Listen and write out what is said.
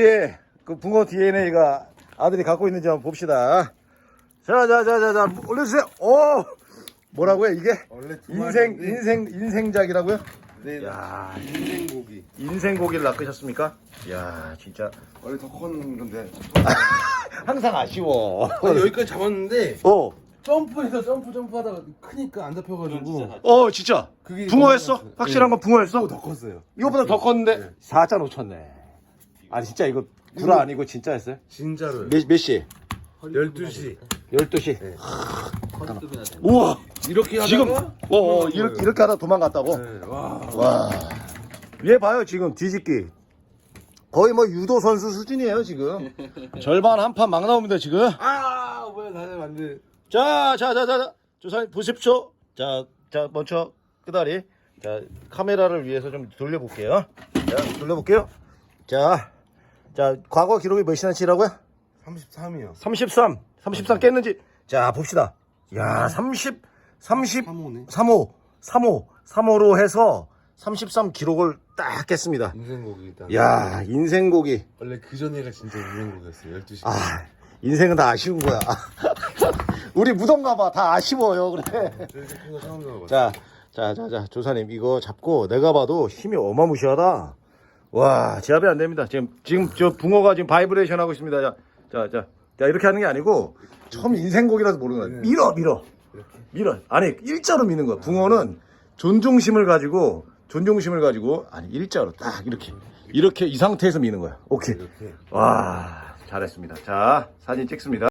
예, 그 붕어 DNA가 아들이 갖고 있는지 한번 봅시다. 자, 자, 자, 자, 자, 올려주세요. 오! 뭐라고요, 이게? 원래 두 인생, 마리인데. 인생, 인생작이라고요? 네. 야 인생 고기. 인생 고기를 낚으셨습니까? 야 진짜. 원래 더 컸는데. 항상 아쉬워. 아니, 여기까지 잡았는데 어, 점프해서 점프 점프하다가 크니까 안 잡혀가지고. 어, 진짜. 그게 붕어였어? 확실한 건 붕어였어? 네. 더 컸어요. 이거보다 더 컸는데? 네. 4자 놓쳤네. 아니, 진짜 이거 구라 아니고 진짜였어요? 진짜로. 몇, 몇 시? 12시. 12시. 네. 우와! 이렇게 하다가 지금, 어, 어, 이렇게, 이렇게 하다 도망갔다고? 네. 와. 와. 얘 봐요, 지금 뒤집기. 거의 뭐 유도 선수 수준이에요, 지금. 절반 한 판 막 나옵니다, 지금. 아, 뭐야, 나는 안 돼. 자, 자, 자, 자, 자. 조사님 보십시오. 자, 자, 먼저 끄다리. 자, 카메라를 위해서 좀 돌려볼게요. 자, 돌려볼게요. 자, 자, 과거 기록이 몇이나 치라고요? 33이요. 33. 33 깼는지. 자, 봅시다. 야, 30, 30, 35네. 35, 35, 35로 해서 33 기록을 딱 깼습니다. 인생 고기다. 야, 인생고기. 원래 그 전에가 진짜 인생 고기였어요. 12시. 아, 인생은 다 아쉬운 거야. 우리 무덤가 봐. 다 아쉬워요, 그래. 저렇게 큰거 처음 잡아봤어요. 자, 자, 자, 자, 조사님 이거 잡고 내가 봐도 힘이 어마무시하다. 와, 제압이 안 됩니다. 지금 지금 저 붕어가 지금 바이브레이션 하고 있습니다. 자, 자, 자, 자 이렇게 하는 게 아니고 처음 인생곡이라서 모르는 거야. 밀어, 밀어, 밀어. 아니 일자로 미는 거야. 붕어는 존중심을 가지고 존중심을 가지고 아니 일자로 딱 이렇게 이렇게 이 상태에서 미는 거야. 오케이. 와, 잘했습니다. 자, 사진 찍습니다.